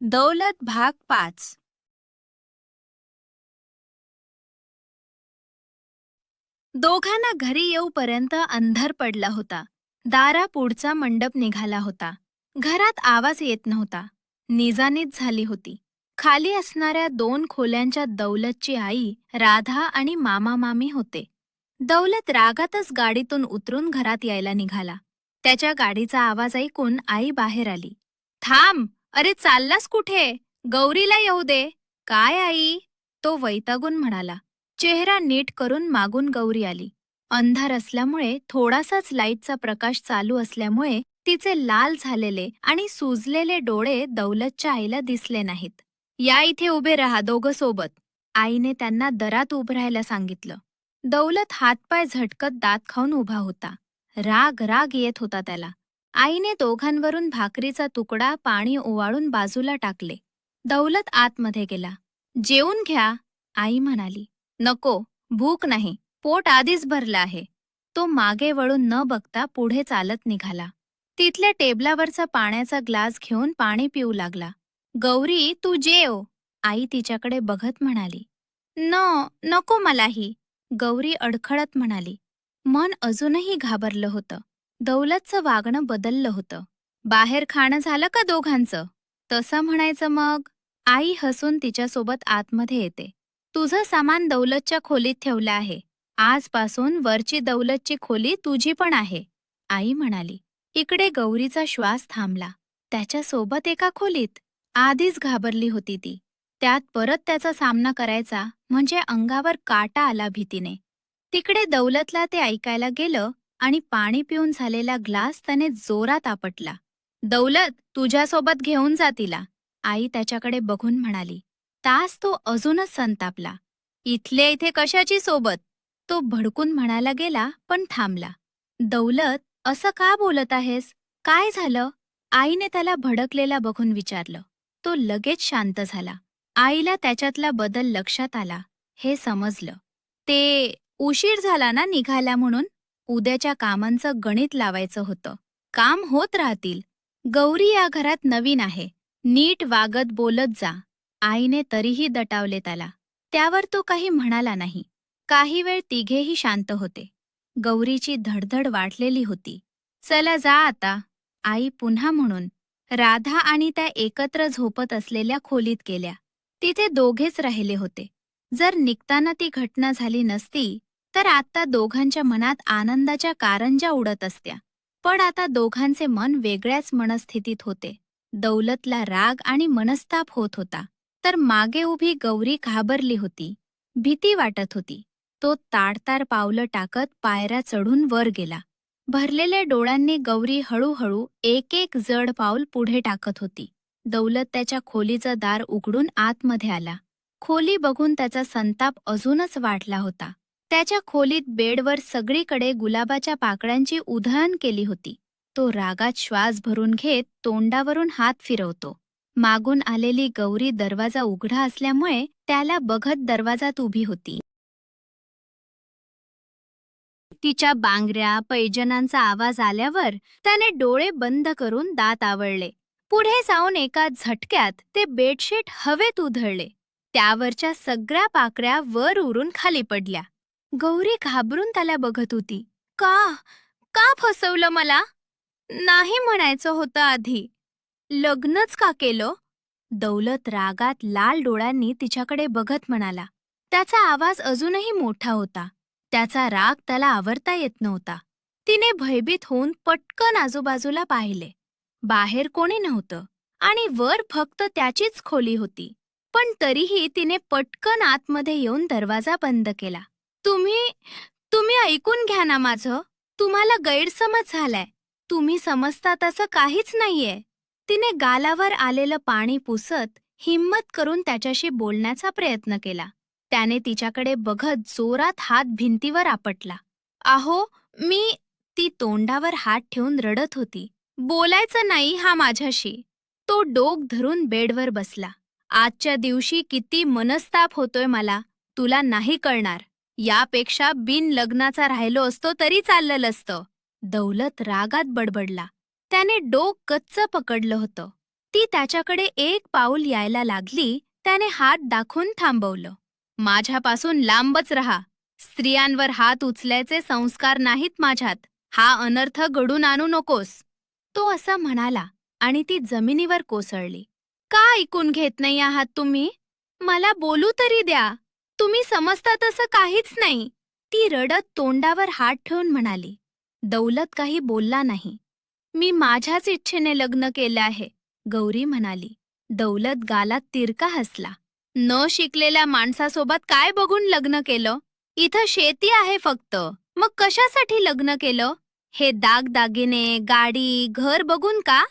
दौलत भाग पाच. दोघांना घरी येऊपर्यंत अंधार पडला होता. दारा पुढचा मंडप निघाला होता. घरात आवाज येत नव्हता. निजानीच झाली होती. खाली असणाऱ्या दोन खोल्यांच्या दौलतची आई राधा आणि मामा मामी होते. दौलत रागातच गाडीतून उतरून घरात यायला निघाला. त्याच्या गाडीचा आवाज ऐकून आई बाहेर आली. थांब! अरे चाललास कुठे? गौरीला येऊ दे. काय आई? तो वैतागून म्हणाला. चेहरा नीट करून मागून गौरी आली. अंधार असल्यामुळे थोडासाच लाईटचा प्रकाश चालू असल्यामुळे तिचे लाल झालेले आणि सुजलेले डोळे दौलतच्या आईला दिसले नाहीत. या इथे उभे राहा दोघं सोबत. आईने त्यांना दरात उभं राहायला सांगितलं. दौलत हातपाय झटकत दात खाऊन उभा होता. राग राग येत होता त्याला. आईने दोघांवरून भाकरीचा तुकडा पाणी ओवाळून बाजूला टाकले. दौलत आतमध्ये गेला. जेवून घ्या आई म्हणाली. नको भूक नाही पोट आधीच भरलं आहे. तो मागे वळून न बघता पुढे चालत निघाला. तिथल्या टेबलावरचा पाण्याचा ग्लास घेऊन पाणी पिऊ लागला. गौरी तू जेव आई तिच्याकडे बघत म्हणाली. न नको मलाही गौरी अडखळत म्हणाली. मन अजूनही घाबरलं होतं. दौलतचं वागणं बदललं होतं. बाहेर खाणं झालं का दोघांचं? तसं म्हणायचं मग आई हसून तिच्यासोबत आतमध्ये येते. तुझं सामान दौलतच्या खोलीत ठेवलं आहे. आजपासून वरची दौलतची खोली तुझी पण आहे. आई म्हणाली इकडे गौरीचा श्वास थांबला. त्याच्यासोबत एका खोलीत. आधीच घाबरली होती ती. त्यात परत त्याचा सामना करायचा म्हणजे अंगावर काटा आला भीतीने. तिकडे दौलतला ते ऐकायला गेलं आणि पाणी पिऊन झालेला ग्लास त्याने जोरात आपटला. दौलत तुझ्यासोबत घेऊन जा तिला आई त्याच्याकडे बघून म्हणाली. तास तो अजूनच संतापला. इथले इथे कशाची सोबत? तो भडकून म्हणायला गेला पण थांबला. दौलत असं का बोलत आहेस? काय झालं? आईने त्याला भडकलेला बघून विचारलं. तो लगेच शांत झाला. आईला त्याच्यातला बदल लक्षात आला. हे समजलं. ते उशीर झाला ना निघाल्या म्हणून? उद्याच्या कामांचं गणित लावायचं होतं. काम होत राहतील. गौरी या घरात नवीन आहे. नीट वागत बोलत जा. आईने तरीही दटावले त्याला. त्यावर तो काही म्हणाला नाही. काही वेळ तिघेही शांत होते. गौरीची धडधड वाढलेली होती. चला जा आता आई पुन्हा म्हणून. राधा आणि त्या एकत्र झोपत असलेल्या खोलीत गेल्या. तिथे दोघेच राहिले होते. जर निघताना ती घटना झाली नसती तर आता दोघांच्या मनात आनंदाच्या कारंजा उडत असत्या. पण आता दोघांचे मन वेगळ्याच मनस्थितीत होते. दौलतला राग आणि मनस्ताप होत होता. तर मागे उभी गौरी घाबरली होती. भीती वाटत होती. तो ताडतार पावलं टाकत पायऱ्या चढून वर गेला. भरलेल्या डोळ्यांनी गौरी हळूहळू एक एक जड पाऊल पुढे टाकत होती. दौलत त्याच्या खोलीचं दार उघडून आतमध्ये आला. खोली बघून त्याचा संताप अजूनच वाढला होता. त्याच्या खोलीत बेडवर सगळीकडे गुलाबाच्या पाकळ्यांची उधळण केली होती. तो रागात श्वास भरून घेत तोंडावरून हात फिरवतो. मागून आलेली गौरी दरवाजा उघडा असल्यामुळे त्याला बघत दरवाजात उभी होती. तिच्या बांगऱ्या पैजनांचा आवाज आल्यावर त्याने डोळे बंद करून दात आवळले. पुढे जाऊन एका झटक्यात ते बेडशीट हवेत उधळले. त्यावरच्या सगळ्या पाकळ्या वर उरून खाली पडल्या. गौरी घाबरून त्याला बघत होती. का? का फसवलं मला? नाही म्हणायचं होतं आधी. लग्नच का केलं? दौलत रागात लाल डोळ्यांनी तिच्याकडे बघत म्हणाला. त्याचा आवाज अजूनही मोठा होता. त्याचा राग त्याला आवरता येत नव्हता. तिने भयभीत होऊन पटकन आजूबाजूला पाहिले. बाहेर कोणी नव्हतं आणि वर फक्त त्याचीच खोली होती. पण तरीही तिने पटकन आतमध्ये येऊन दरवाजा बंद केला. तुम्ही तुम्ही ऐकून घ्या ना माझं. तुम्हाला गैरसमज झालाय. तुम्ही समजता तसं काहीच नाहीये. तिने गालावर आलेलं पाणी पुसत हिम्मत करून त्याच्याशी बोलण्याचा प्रयत्न केला. त्याने तिच्याकडे बघत जोरात हात भिंतीवर आपटला. आहो मी ती तोंडावर हात ठेवून रडत होती. बोलायचं नाही हा माझ्याशी. तो डोक धरून बेडवर बसला. आजच्या दिवशी किती मनस्ताप होतोय मला. तुला नाही कळणार. यापेक्षा बिन लग्नाचा राहिलो असतो तरी चाललेलं असतं. दौलत रागात बडबडला. त्याने डोक कच्च पकडलं होतं. ती त्याच्याकडे एक पाऊल यायला लागली त्याने हात दाखवून थांबवलं. माझ्यापासून लांबच रहा. स्त्रियांवर हात उचल्याचे संस्कार नाहीत माझ्यात. हा अनर्थ घडून आणू नकोस. तो असं म्हणाला आणि ती जमिनीवर कोसळली. का ऐकून घेत नाही आहात तुम्ही? मला बोलू तरी द्या. तुम्ही समजता तसं काहीच नाही. ती रडत तोंडावर हात ठेवून म्हणाली दौलत काही बोलला नाही. मी माझ्याच इच्छेने लग्न केलं आहे. गौरी म्हणाली दौलत गालात तिरका हसला. न शिकलेल्या माणसासोबत काय बघून लग्न केलं? इथं शेती आहे फक्त. मग कशासाठी लग्न केलं? हे दागदागिने गाडी घर बघून का?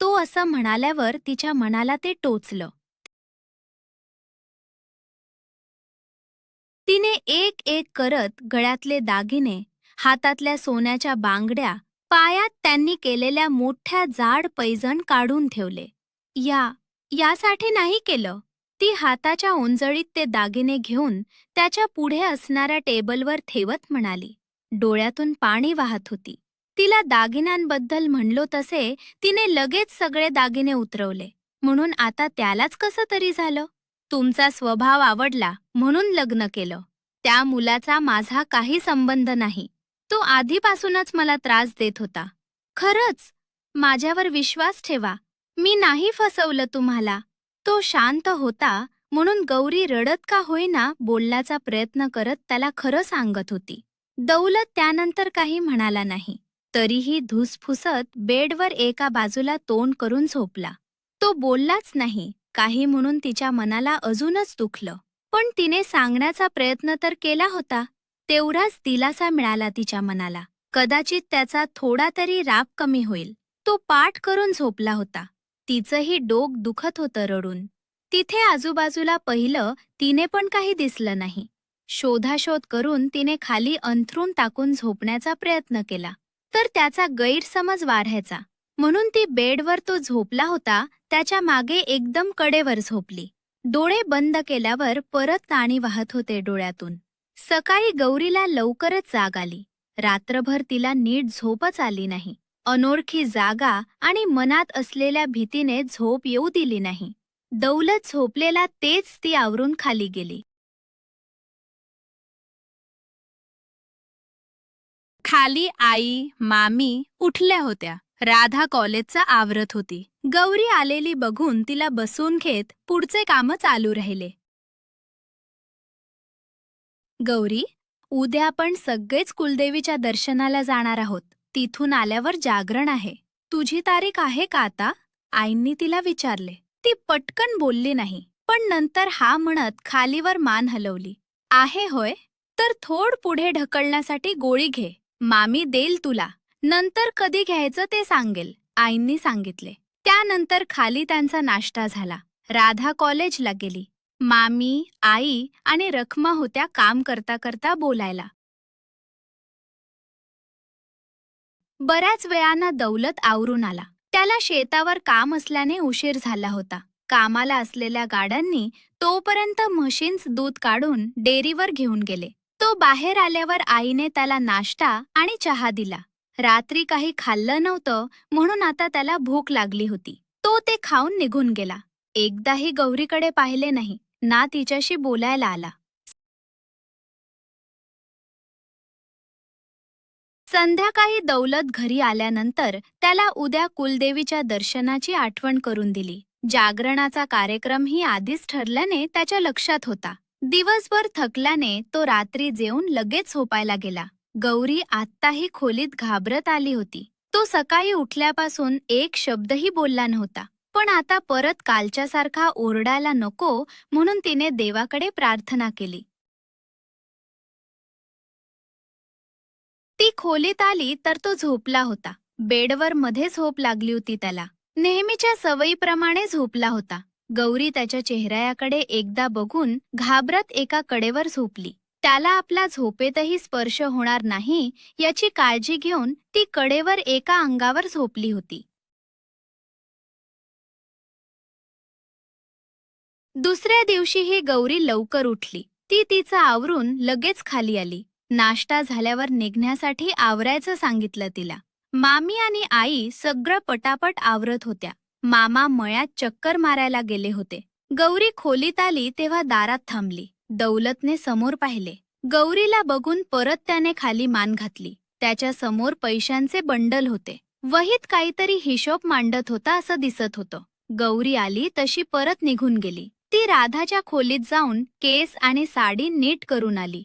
तो असं म्हणाल्यावर तिच्या मनाला ते टोचलं. तिने एक एक करत गळ्यातले दागिने हातातल्या सोन्याच्या बांगड्या पायात त्यांनी केलेल्या मोठ्या जाड पैजण काढून ठेवले. या यासाठी नाही केलं. ती हाताच्या ओंजळीत ते दागिने घेऊन त्याच्या पुढे असणाऱ्या टेबलवर ठेवत म्हणाली. डोळ्यातून पाणी वाहत होती. तिला दागिन्यांबद्दल म्हणलो तसे तिने लगेच सगळे दागिने उतरवले. म्हणून आता त्यालाच कसं तरी झालं? तुमचा स्वभाव आवडला म्हणून लग्न केलं. त्या मुलाचा माझा काही संबंध नाही. तो आधीपासूनच मला त्रास देत होता. खरंच माझ्यावर विश्वास ठेवा. मी नाही फसवलं तुम्हाला. तो शांत होता म्हणून गौरी रडत का होईना बोलण्याचा प्रयत्न करत त्याला खरं सांगत होती. दौलत त्यानंतर काही म्हणाला नाही. तरीही धुसफुसत बेडवर एका बाजूला तोंड करून झोपला. तो बोललाच नाही. काही म्हणून तिच्या मनाला अजूनच दुखलं. पण तिने सांगण्याचा प्रयत्न तर केला होता. तेवढाच दिलासा मिळाला तिच्या मनाला. कदाचित त्याचा थोडा तरी राग कमी होईल. तो पाठ करून झोपला होता. तिचंही डोक दुखत होतं रडून. तिथे आजूबाजूला पहिलं तिने पण काही दिसलं नाही. शोधाशोध करून तिने खाली अंथरून टाकून झोपण्याचा प्रयत्न केला. तर त्याचा गैरसमज वाढायचा. म्हणून ती बेडवर तो झोपला होता त्याच्यामागे एकदम कडेवर झोपली. डोळे बंद केल्यावर परत पाणी वाहत होते डोळ्यातून. सकाळी गौरीला लवकरच जाग आली. रात्रभर तिला नीट झोपच आली नाही. अनोळखी जागा आणि मनात असलेल्या भीतीने झोप येऊ दिली नाही. दौलत झोपलेला तेच ती आवरून खाली गेली. खाली आई मामी उठल्या होत्या. राधा कॉलेजचा आवरत होती. गौरी आलेली बघून तिला बसून घेत पुढचे काम चालू राहिले. गौरी उद्या आपण सगळेच कुलदेवीच्या दर्शनाला जाणार आहोत. तिथून आल्यावर जागरण आहे. तुझी तारीख आहे का आता? आईंनी तिला विचारले. ती पटकन बोलली नाही पण नंतर हा म्हणत खालीवर मान हलवली. आहे होय तर थोड पुढे ढकलण्यासाठी गोळी घे. मामी देईल तुला. नंतर कधी घ्यायचं ते सांगेल. आईंनी सांगितले. त्यानंतर खाली त्यांचा नाश्ता झाला. राधा कॉलेजला गेली. मामी आई आणि रखमा होत्या काम करता करता बोलायला. बऱ्याच वेळानं दौलत आवरून आला. त्याला शेतावर काम असल्याने उशीर झाला होता. कामाला असलेल्या गाड्यांनी तोपर्यंत म्हशींच दूध काढून डेअरीवर घेऊन गेले. तो बाहेर आल्यावर आईने त्याला नाश्ता आणि चहा दिला. रात्री काही खाल्लं नव्हतं म्हणून आता त्याला भूक लागली होती. तो ते खाऊन निघून गेला. एकदाही गौरीकडे पाहिले नाही. ना तिच्याशी बोलायला आला. संध्याकाळी दौलत घरी आल्यानंतर त्याला उद्या कुलदेवीच्या दर्शनाची आठवण करून दिली. जागरणाचा कार्यक्रमही आधीच ठरल्याने त्याच्या लक्षात होता. दिवसभर थकल्याने तो रात्री जेवून लगेच झोपायला गेला. गौरी आत्ताही खोलीत घाबरत आली होती. तो सकाळी उठल्यापासून एक शब्दही बोलला नव्हता. पण आता परत कालच्यासारखा ओरडायला नको म्हणून तिने देवाकडे प्रार्थना केली. ती खोलीत आली तर तो झोपला होता. बेडवर मध्ये झोप लागली होती त्याला. नेहमीच्या सवयीप्रमाणे झोपला होता. गौरी त्याच्या चेहऱ्याकडे एकदा बघून घाबरत एका कडेवर झोपली. त्याला आपला झोपेतही स्पर्श होणार नाही याची काळजी घेऊन ती कडेवर एका अंगावर झोपली होती. दुसऱ्या दिवशी ही गौरी लवकर उठली. ती तिचं आवरून लगेच खाली आली. नाश्ता झाल्यावर निघण्यासाठी आवरायचं सांगितलं तिला. मामी आणि आई सगळं पटापट आवरत होत्या. मामा मळ्यात चक्कर मारायला गेले होते. गौरी खोलीत आली तेव्हा दारात थांबली. दौलतने समोर पाहिले. गौरीला बघून परत त्याने खाली मान घातली. त्याच्यासमोर पैशांचे बंडल होते. वहीत काहीतरी हिशोब मांडत होता असं दिसत होतं. गौरी आली तशी परत निघून गेली. ती राधाच्या खोलीत जाऊन केस आणि साडी नीट करून आली.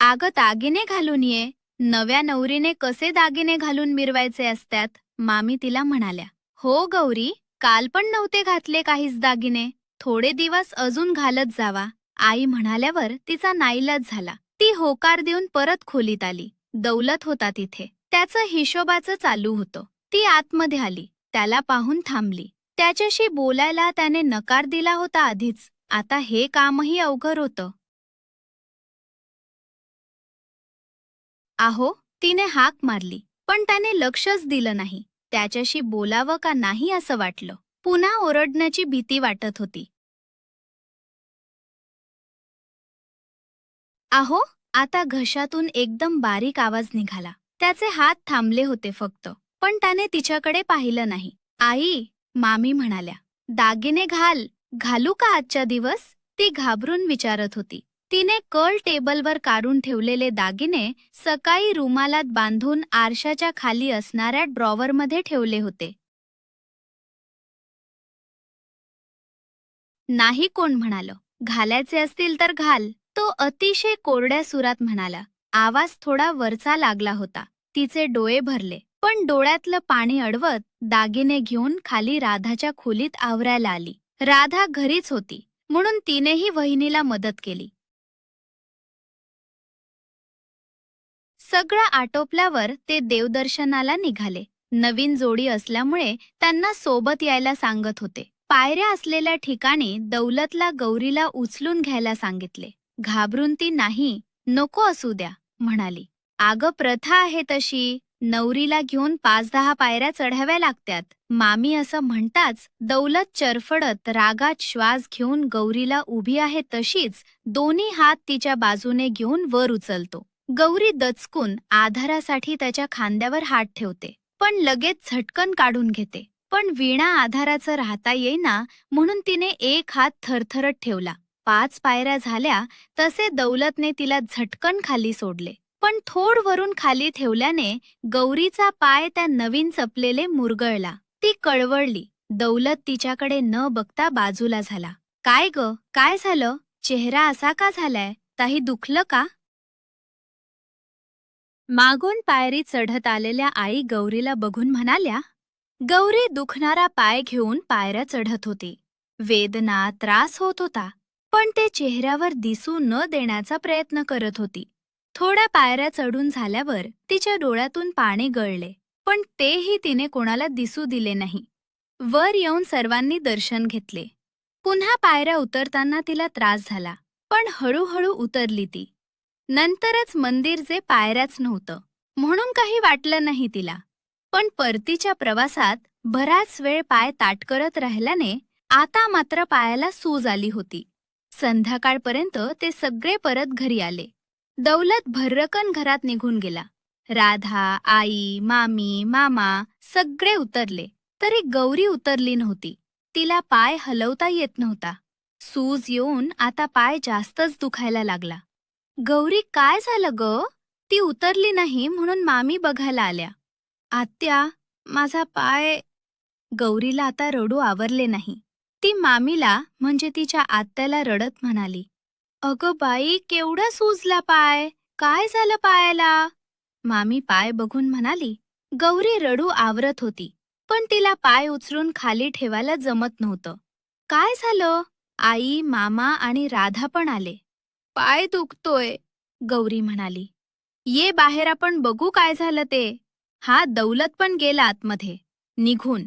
आग दागिने घालून ये. नव्या नवरीने कसे दागिने घालून मिरवायचे असतात मामी तिला म्हणाल्या. हो गौरी काल पण नव्हते घातले काहीच दागिने. थोडे दिवस अजून घालत जावा. आई म्हणाल्यावर तिचा नाईलाज झाला. ती होकार देऊन परत खोलीत आली. दौलत होता तिथे. त्याचं हिशोबाचं चालू होतं. ती आतमध्ये आली. त्याला पाहून थांबली. त्याच्याशी बोलायला त्याने नकार दिला होता आधीच. आता हे कामही अवघड होतं. आहो तिने हाक मारली. पण त्याने लक्षच दिलं नाही. त्याच्याशी बोलावं का नाही असं वाटलं. पुन्हा ओरडण्याची भीती वाटत होती. आहो आता घशातून एकदम बारीक आवाज निघाला. त्याचे हात थांबले होते फक्त. पण त्याने तिच्याकडे पाहिलं नाही. आई मामी म्हणाल्या दागिने घाल. घालू का आजच्या दिवस? ती घाबरून विचारत होती. तिने कळ टेबलवर काढून ठेवलेले दागिने सकाळी रुमालात बांधून आरशाच्या खाली असणाऱ्या ड्रॉवरमध्ये ठेवले होते. नाही कोण म्हणालं. घालायचे असतील तर घाल. तो अतिशय कोरड्या सुरात म्हणाला. आवाज थोडा वरचा लागला होता. तिचे डोळे भरले. पण डोळ्यातलं पाणी अडवत दागिने घेऊन खाली राधाच्या खोलीत आवरायला आली. राधा घरीच होती. म्हणून तिनेही वहिनीला मदत केली. सगळं आटोपल्यावर ते देवदर्शनाला निघाले. नवीन जोडी असल्यामुळे त्यांना सोबत यायला सांगत होते. पायऱ्या असलेल्या ठिकाणी दौलतला गौरीला उचलून घ्यायला सांगितले. घाबरून ती नाही नको असू द्या म्हणाली. आग प्रथा आहे तशी. नवरीला घेऊन पाच दहा पायऱ्या चढाव्या लागतात मामी असं म्हणताच दौलत चरफडत रागात श्वास घेऊन गौरीला उभी आहे तशीच दोन्ही हात तिच्या बाजूने घेऊन वर उचलतो. गौरी दचकून आधारासाठी त्याच्या खांद्यावर हात ठेवते. पण लगेच झटकन काढून घेते. पण वीणा आधाराचं राहता येईना म्हणून तिने एक हात थरथरत ठेवला. पाच पायऱ्या झाल्या तसे दौलतने तिला झटकन खाली सोडले. पण थोड वरून खाली ठेवल्याने गौरीचा पाय त्या नवीन चपलेले मुरगळला. ती कळवळली. दौलत तिच्याकडे न बघता बाजूला झाला. काय ग? काय झालं? चेहरा असा का झालाय? काही दुखलं का? मागून पायरी चढत आलेल्या आई गौरीला बघून म्हणाल्या गौरी दुखणारा पाय घेऊन पायऱ्या चढत होती. वेदना त्रास होत होता पण ते चेहऱ्यावर दिसू न देण्याचा प्रयत्न करत होती. थोड्या पायऱ्या चढून झाल्यावर तिच्या डोळ्यातून पाणी गळले पण तेही तिने कोणाला दिसू दिले नाही. वर येऊन सर्वांनी दर्शन घेतले. पुन्हा पायऱ्या उतरताना तिला त्रास झाला पण हळूहळू उतरली ती. नंतरच मंदिर जे पायऱ्याच नव्हतं. म्हणून काही वाटलं नाही तिला. पण परतीच्या प्रवासात बराच वेळ पाय ताट करत राहिल्याने आता मात्र पायाला सूज आली होती. संध्याकाळपर्यंत ते सगळे परत घरी आले. दौलत भर्रकन घरात निघून गेला. राधा आई मामी मामा सगळे उतरले. तरी गौरी उतरली नव्हती. तिला पाय हलवता येत नव्हता. सूज येऊन आता पाय जास्तच दुखायला लागला. गौरी काय झालं ग? ती उतरली नाही म्हणून मामी बघायला आल्या. आत्या माझा पाय. गौरीला आता रडू आवरले नाही. ती मामीला म्हणजे तिच्या आत्याला रडत म्हणाली अगं बाई केवढा सुजला पाय. काय झालं पायाला? मामी पाय बघून म्हणाली गौरी रडू आवरत होती पण तिला पाय उचलून खाली ठेवायला जमत नव्हतं. काय झालं? आई मामा आणि राधा पण आले. पाय दुखतोय. गौरी म्हणाली ये बाहेर आपण बघू काय झालं ते. हा दौलत पण गेला आतमध्ये. निघून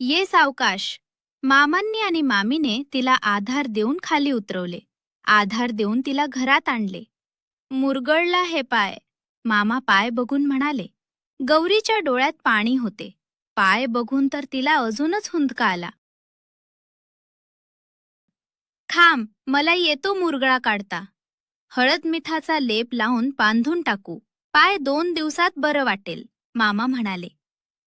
ये सावकाश. मामांनी आणि मामीने तिला आधार देऊन खाली उतरवले. आधार देऊन तिला घरात आणले. मुरगळला हे पाय. मामा पाय बघून म्हणाले गौरीच्या डोळ्यात पाणी होते. पाय बघून तर तिला अजूनच हुंदका आला. खांब मला येतो मुरगळा काढता. हळद मिठाचा लेप लावून बांधून टाकू. पाय दोन दिवसात बरं वाटेल मामा म्हणाले.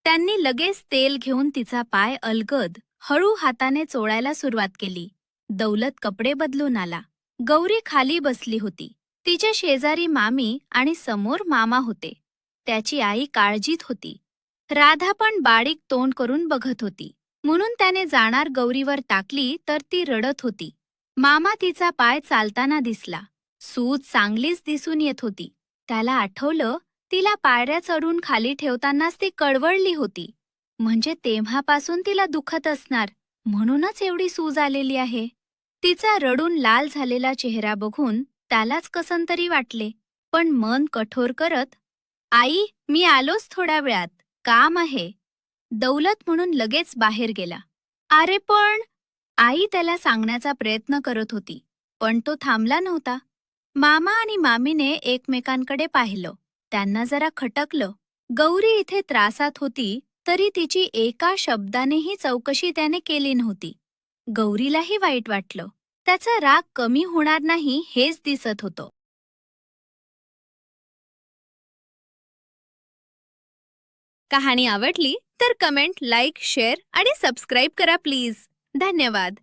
त्यांनी लगेच तेल घेऊन तिचा पाय अलगद हळू हाताने चोळायला सुरुवात केली. दौलत कपडे बदलून आला. गौरी खाली बसली होती. तिच्या शेजारी मामी आणि समोर मामा होते. त्याची आई काळजीत होती. राधा पण बारीक तोंड करून बघत होती. म्हणून त्याने जाणार गौरीवर टाकली तर ती रडत होती. मामा तिचा पाय चालताना दिसला. सूज चांगलीच दिसून येत होती. त्याला आठवलं तिला पायऱ्या चढून खाली ठेवतानाच ती कळवळली होती. म्हणजे तेव्हापासून तिला दुखत असणार म्हणूनच एवढी सूज आलेली आहे. तिचा रडून लाल झालेला चेहरा बघून त्यालाच कसन तरी वाटले पण मन कठोर करत आई मी आलोच थोड्या वेळात काम आहे. दौलत म्हणून लगेच बाहेर गेला. अरे पण आई त्याला सांगण्याचा प्रयत्न करत होती पण तो थांबला नव्हता. मामा आणि मामीने एकमेकांकडे पाहिलं. त्यांना जरा खटकलं. गौरी इथे त्रासात होती तरी तिची एका शब्दानेही चौकशी त्याने केली नव्हती. गौरीलाही वाईट वाटलं. त्याचा राग कमी होणार नाही हेच दिसत होतं. कहाणी आवडली तर कमेंट लाईक शेअर आणि सबस्क्राईब करा प्लीज. धन्यवाद.